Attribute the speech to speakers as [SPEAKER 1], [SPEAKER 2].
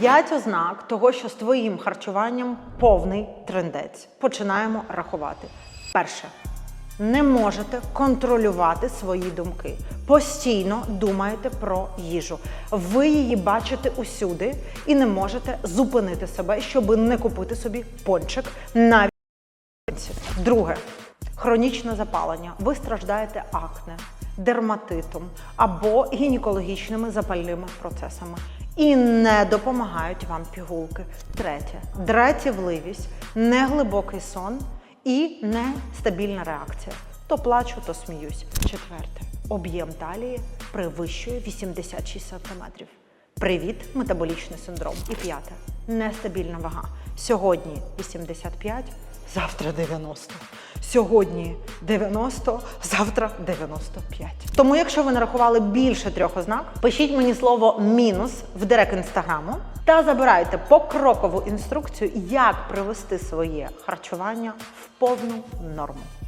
[SPEAKER 1] П'ять ознак того, що з твоїм харчуванням повний трендець. Починаємо рахувати. Перше. Не можете контролювати свої думки. Постійно думаєте про їжу. Ви її бачите усюди і не можете зупинити себе, щоб не купити собі пончик навіть. Друге хронічне запалення. Ви страждаєте акне, дерматитом або гінекологічними запальними процесами. І не допомагають вам пігулки. Третє дратівливість, неглибокий сон і нестабільна реакція. То плачу, то сміюсь. Четверте об'єм талії перевищує 86 см. Привіт, метаболічний синдром. І п'яте нестабільна вага. Сьогодні 85, завтра 90. Сьогодні 90, завтра 95. Тому, якщо ви нарахували більше трьох ознак, пишіть мені слово мінус в директ інстаграму та забирайте покрокову інструкцію, як привести своє харчування в повну норму.